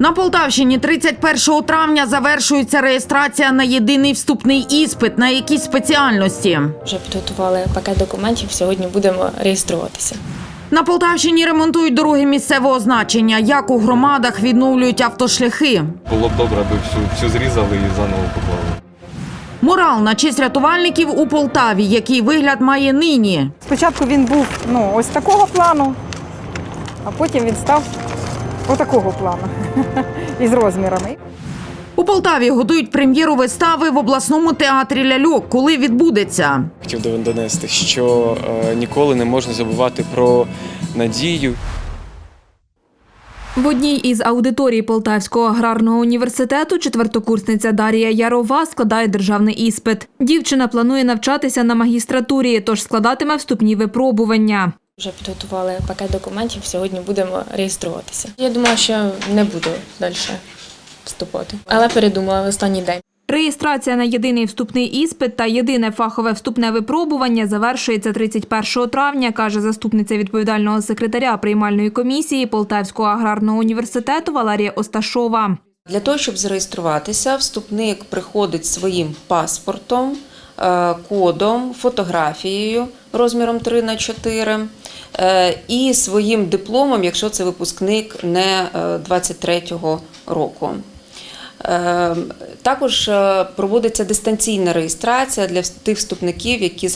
На Полтавщині 31 травня завершується реєстрація на єдиний вступний іспит на якісь спеціальності. Вже підготували пакет документів. Сьогодні будемо реєструватися. На Полтавщині ремонтують дороги місцевого значення. Як у громадах відновлюють автошляхи. Було б добре, аби всю, всю зрізали і заново поклали. Мурал на честь рятувальників у Полтаві, який вигляд має нині. Спочатку він був ну, ось такого плану, а потім він став отакого плану із розмірами. У Полтаві готують прем'єру вистави в обласному театрі ляльок. Коли відбудеться? хотів до- донести, що е, ніколи не можна забувати про надію. В одній із аудиторій Полтавського аграрного університету четвертокурсниця Дарія Ярова складає державний іспит. Дівчина планує навчатися на магістратурі, тож складатиме вступні випробування. Вже підготували пакет документів. Сьогодні будемо реєструватися. Я думала, що не буду далі вступати, але передумала в останній день. Реєстрація на єдиний вступний іспит та єдине фахове вступне випробування завершується 31 травня, каже заступниця відповідального секретаря приймальної комісії Полтавського аграрного університету Валерія Осташова. Для того, щоб зареєструватися, вступник приходить своїм паспортом, е, кодом, фотографією розміром 3 на 4 е, і своїм дипломом, якщо це випускник не е, 23-го року. Е, Також е, проводиться дистанційна реєстрація для тих вступників, які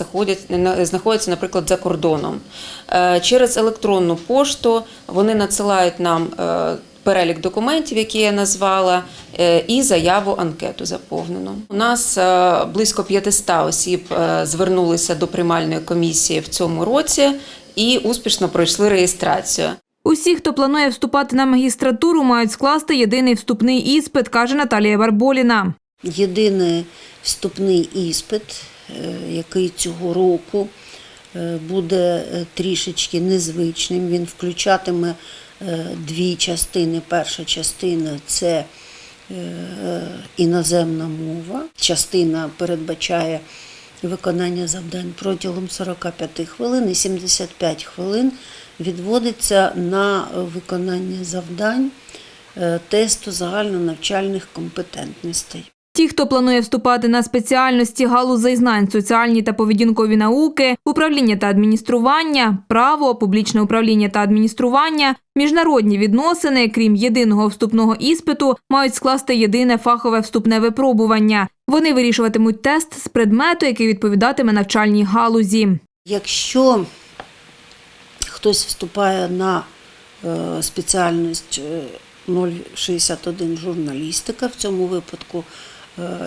знаходяться, наприклад, за кордоном. Е, Через електронну пошту вони надсилають нам е, перелік документів, які я назвала, е, і заяву анкету заповнену. У нас е, близько 500 осіб е, звернулися до приймальної комісії в цьому році і успішно пройшли реєстрацію. Усі, хто планує вступати на магістратуру, мають скласти єдиний вступний іспит, каже Наталія Барболіна. єдиний вступний іспит, який цього року буде трішечки незвичним. Він включатиме дві частини. Перша частина це е, іноземна мова. Частина передбачає виконання завдань протягом 45 хвилин і 75 хвилин відводиться на виконання завдань е, тесту загальнонавчальних компетентностей. Ті, хто планує вступати на спеціальності галузей знань, соціальні та поведінкові науки, управління та адміністрування, право, публічне управління та адміністрування, міжнародні відносини, крім єдиного вступного іспиту, мають скласти єдине фахове вступне випробування. Вони вирішуватимуть тест з предмету, який відповідатиме навчальній галузі. Якщо хтось вступає на е, спеціальність е, 061 журналістика, в цьому випадку е,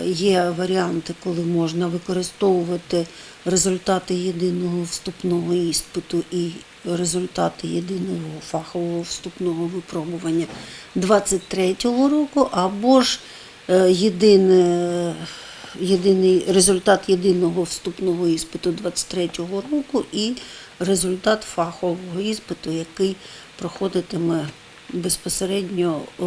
є варіанти, коли можна використовувати результати єдиного вступного іспиту і результати єдиного фахового вступного випробування 23-го року, або ж е, єдине, єдиний результат єдиного вступного іспиту 23-го року і результат фахового іспиту, який проходитиме безпосередньо е,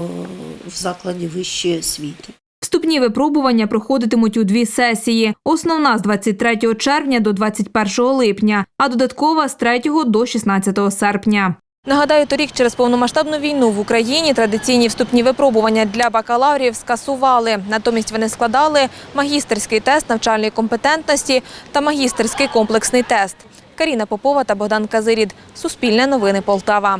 в закладі вищої освіти. Вступні випробування проходитимуть у дві сесії. Основна з 23 червня до 21 липня, а додаткова з 3 до 16 серпня. Нагадаю, торік через повномасштабну війну в Україні традиційні вступні випробування для бакалаврів скасували. Натомість вони складали магістерський тест навчальної компетентності та магістерський комплексний тест. Каріна Попова та Богдан Казирід. Суспільне новини Полтава.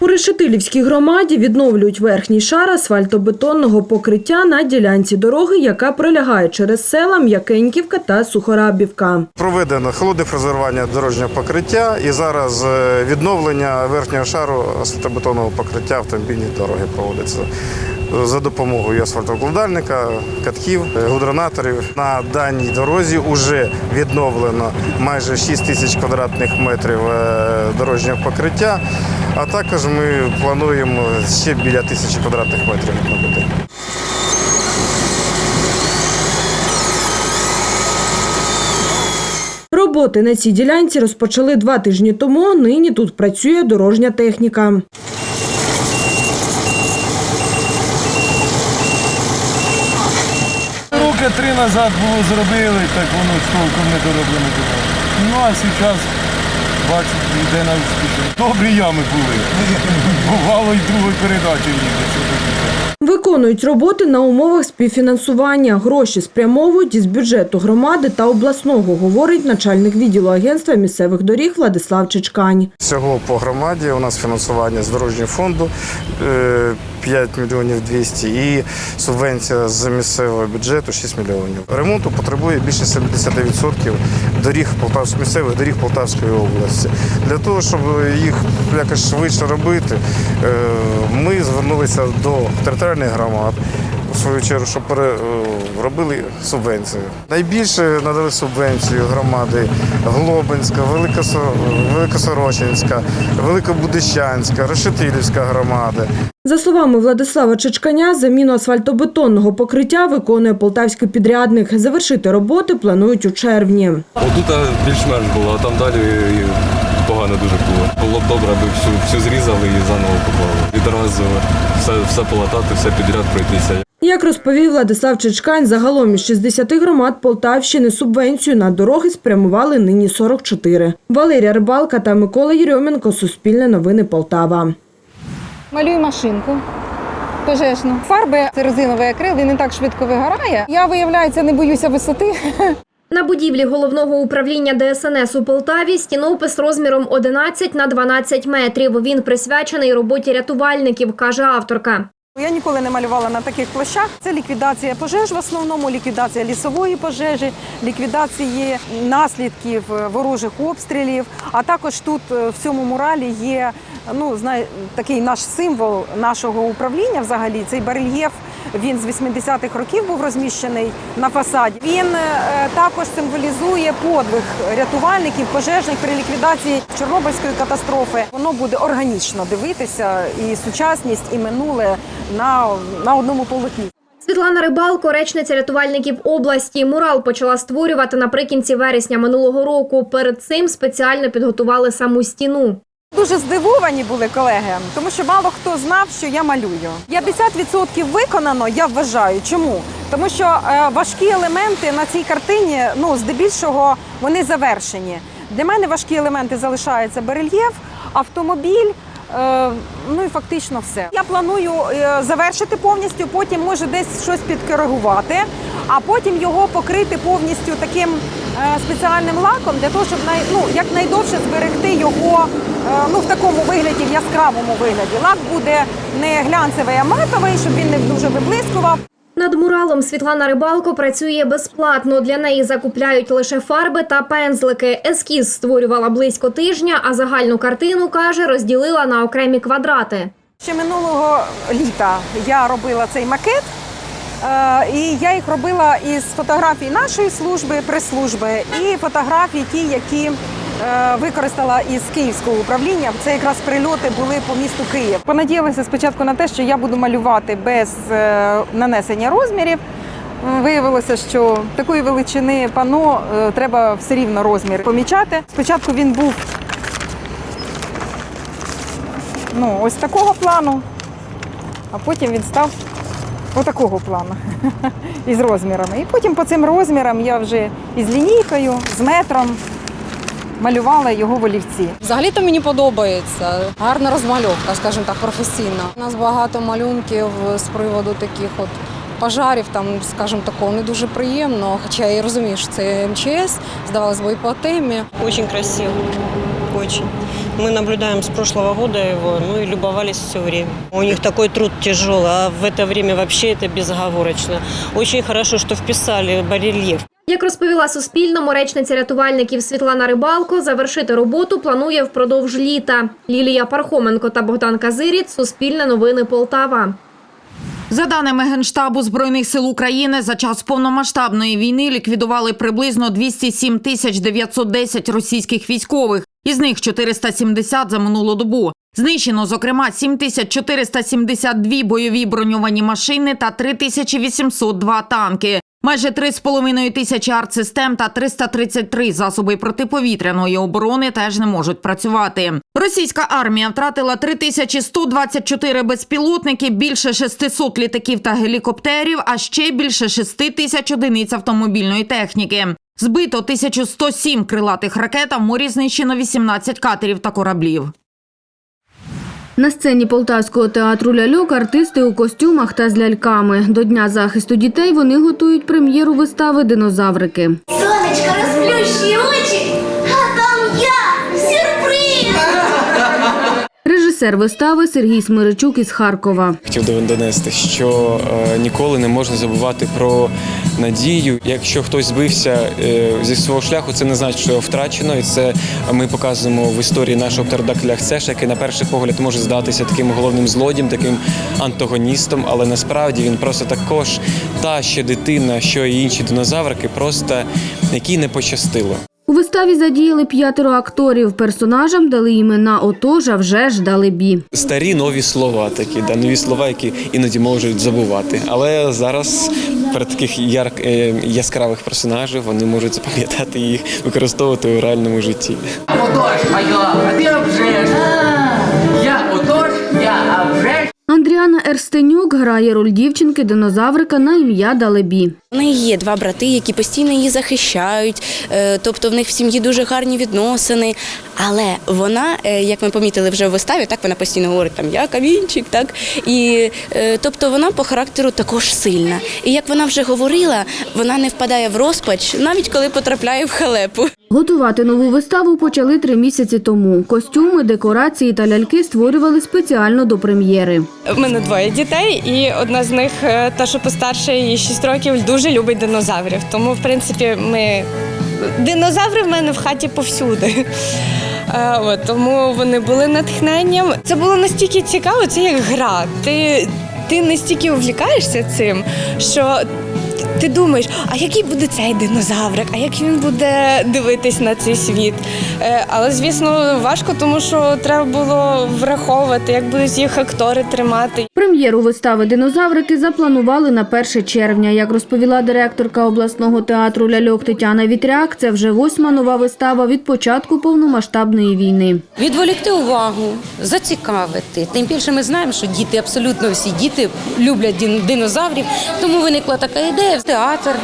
У Решетилівській громаді відновлюють верхній шар асфальтобетонного покриття на ділянці дороги, яка пролягає через села М'якеньківка та Сухорабівка. Проведено холодне фрезерування дорожнього покриття і зараз е, відновлення верхнього шару асфальтобетонного покриття автомобільної дороги проводиться за допомогою асфальтоукладальника, катків, е, гудронаторів. На даній дорозі вже відновлено майже 6 тисяч квадратних метрів е, дорожнього покриття, а також ми плануємо ще біля тисячі квадратних метрів відновити. Роботи на цій ділянці розпочали два тижні тому. Нині тут працює дорожня техніка. Три назад було зробили, так воно толком не дороблено було. Ну а зараз бачу, йде на успіх. Добрі ями були. Бувало і другої передачі їде. Виконують роботи на умовах співфінансування. Гроші спрямовують із бюджету громади та обласного, говорить начальник відділу агентства місцевих доріг Владислав Чичкань. Всього по громаді у нас фінансування з дорожнього фонду е, 5 мільйонів 200 і субвенція з місцевого бюджету 6 мільйонів. Ремонту потребує більше 70% доріг Полтавської місцевих доріг Полтавської області. Для того, щоб їх якось швидше робити, е, ми звернулися до територіальних громад. Свою чергу, щоб е, робили субвенцію. Найбільше надали субвенцію громади Глобинська, Великосо- Великосорочинська, Великобудищанська, Решетилівська громади. За словами Владислава Чичканя, заміну асфальтобетонного покриття виконує полтавський підрядник. Завершити роботи планують у червні. Отут більш-менш було, а там далі погано дуже було. Було б добре, аби всю, всю зрізали і заново поклали. Відразу все, все полатати, все підряд пройтися. Як розповів Владислав Чичкань, загалом із 60 громад Полтавщини субвенцію на дороги спрямували нині 44. Валерія Рибалка та Микола Єрьоменко. Суспільне новини Полтава. Малюю машинку. Пожежну. Фарби це резиновий акрил, він не так швидко вигорає. Я, виявляється, не боюся висоти. На будівлі головного управління ДСНС у Полтаві стінопис розміром 11 на 12 метрів. Він присвячений роботі рятувальників, каже авторка. Я ніколи не малювала на таких площах. Це ліквідація пожеж в основному, ліквідація лісової пожежі, ліквідації наслідків ворожих обстрілів. А також тут е, в цьому муралі є ну знає такий наш символ нашого управління. Взагалі цей барельєф. Він з 80-х років був розміщений на фасаді. Він е, також символізує подвиг рятувальників, пожежних при ліквідації Чорнобильської катастрофи. Воно буде органічно дивитися і сучасність, і минуле на, на одному полотні. Світлана Рибалко, речниця рятувальників області, мурал почала створювати наприкінці вересня минулого року. Перед цим спеціально підготували саму стіну. Дуже здивовані були колеги, тому що мало хто знав, що я малюю. 50% виконано, я вважаю. Чому? Тому що е, важкі елементи на цій картині, ну здебільшого, вони завершені. Для мене важкі елементи залишаються барельєф, автомобіль. е, Ну і фактично все. Я планую е, завершити повністю, потім може десь щось підкоригувати, а потім його покрити повністю таким спеціальним лаком для того, щоб най, ну, якнайдовше зберегти його е, ну, в такому вигляді, в яскравому вигляді. Лак буде не глянцевий, а матовий, щоб він не дуже виблискував. Над муралом Світлана Рибалко працює безплатно. Для неї закупляють лише фарби та пензлики. Ескіз створювала близько тижня, а загальну картину каже, розділила на окремі квадрати. Ще минулого літа я робила цей макет, е, і я їх робила із фотографій нашої служби, прес-служби, і фотографій ті, які е, використала із київського управління. Це якраз прильоти були по місту Київ. Понадіялася спочатку на те, що я буду малювати без е, нанесення розмірів. Виявилося, що такої величини пано е, треба все рівно розмір помічати. Спочатку він був ну, ось такого плану, а потім він став отакого плану із розмірами. І потім по цим розмірам я вже із лінійкою, з метром малювала його в олівці. Взагалі-то мені подобається. Гарна розмальовка, скажімо так, професійна. У нас багато малюнків з приводу таких от пожарів, там, скажімо, такого не дуже приємно. Хоча я і розумію, що це МЧС, здавалось би, і по темі. Очень красиво. Очень. Мы наблюдаем с прошлого года его, ну и любовались все время. У них такой труд тяжелый, а в это время вообще это безоговорочно. Очень хорошо, что вписали барельеф. Як розповіла Суспільному, речниця рятувальників Світлана Рибалко, завершити роботу планує впродовж літа. Лілія Пархоменко та Богдан Казиріць. Суспільне новини Полтава. За даними Генштабу Збройних сил України, за час повномасштабної війни ліквідували приблизно 207 тисяч 910 російських військових, із них 470 за минулу добу. Знищено, зокрема, 7472 бойові броньовані машини та 3802 танки. Майже 3,5 тисячі артсистем та 333 засоби протиповітряної оборони теж не можуть працювати. Російська армія втратила 3124 безпілотники, більше 600 літаків та гелікоптерів, а ще більше 6 тисяч одиниць автомобільної техніки. Збито 1107 крилатих ракет, а в морі знищено 18 катерів та кораблів. На сцені Полтавського театру ляльок артисти у костюмах та з ляльками. До Дня захисту дітей вони готують прем'єру вистави Динозаврики. Сонечко, розплющи очі, Режисер вистави Сергій Смиричук із Харкова. Хотів донести, що е, ніколи не можна забувати про надію. Якщо хтось збився е, зі свого шляху, це не значить, що втрачено. І це ми показуємо в історії нашого птеродактиля Хцеша, який на перший погляд може здатися таким головним злодієм, таким антагоністом, але насправді він просто також та ще дитина, що і інші динозаврики, просто якій не пощастило. Виставі задіяли п'ятеро акторів. Персонажам дали імена отож, а вже ж дали бі. Старі нові слова такі, да, нові слова, які іноді можуть забувати. Але зараз перед таких яр... е, яскравих персонажів вони можуть запам'ятати їх, використовувати у реальному житті. Отож, а ти обжеш. Андріана Ерстенюк грає роль дівчинки динозаврика на ім'я Далебі. В неї є два брати, які постійно її захищають, е, тобто в них в сім'ї дуже гарні відносини. Але вона, е, як ми помітили вже в виставі, так вона постійно говорить там я камінчик, так і е, тобто вона по характеру також сильна. І як вона вже говорила, вона не впадає в розпач, навіть коли потрапляє в халепу. Готувати нову виставу почали три місяці тому. Костюми, декорації та ляльки створювали спеціально до прем'єри. У мене двоє дітей, і одна з них, е, та що постарше, їй 6 років, дуже любить динозаврів. Тому, в принципі, ми динозаври в мене в хаті повсюди. Е, От, тому вони були натхненням. Це було настільки цікаво, це як гра. Ти, ти настільки увлікаєшся цим, що ти думаєш, а який буде цей динозаврик, а як він буде дивитись на цей світ. Е, Але, звісно, важко, тому що треба було враховувати, як будуть їх актори тримати. Прем'єру вистави Динозаврики запланували на 1 червня. Як розповіла директорка обласного театру ляльок Тетяна Вітряк, це вже восьма нова вистава від початку повномасштабної війни. Відволікти увагу, зацікавити. Тим більше ми знаємо, що діти, абсолютно всі діти люблять динозаврів. Тому виникла така ідея. Театр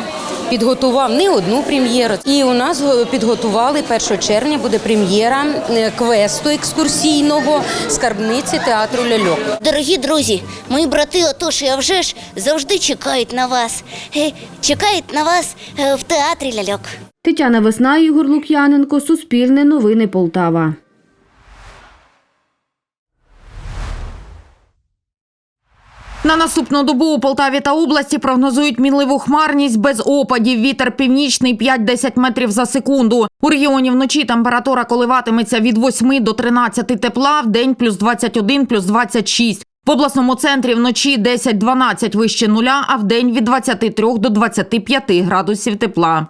підготував не одну прем'єру. І у нас підготували 1 червня буде прем'єра е, квесту екскурсійного скарбниці театру ляльок. Дорогі друзі, мої брати, отож і вже ж завжди чекають на вас. Е, Чекають на вас е, в театрі ляльок. Тетяна Весна, Ігор Лук'яненко, Суспільне новини Полтава. На наступну добу у Полтаві та області прогнозують мінливу хмарність без опадів. Вітер північний 5-10 метрів за секунду. У регіоні вночі температура коливатиметься від 8 до 13 тепла, в день плюс 21, плюс 26. В обласному центрі вночі 10-12 вище нуля, а в день від 23 до 25 градусів тепла.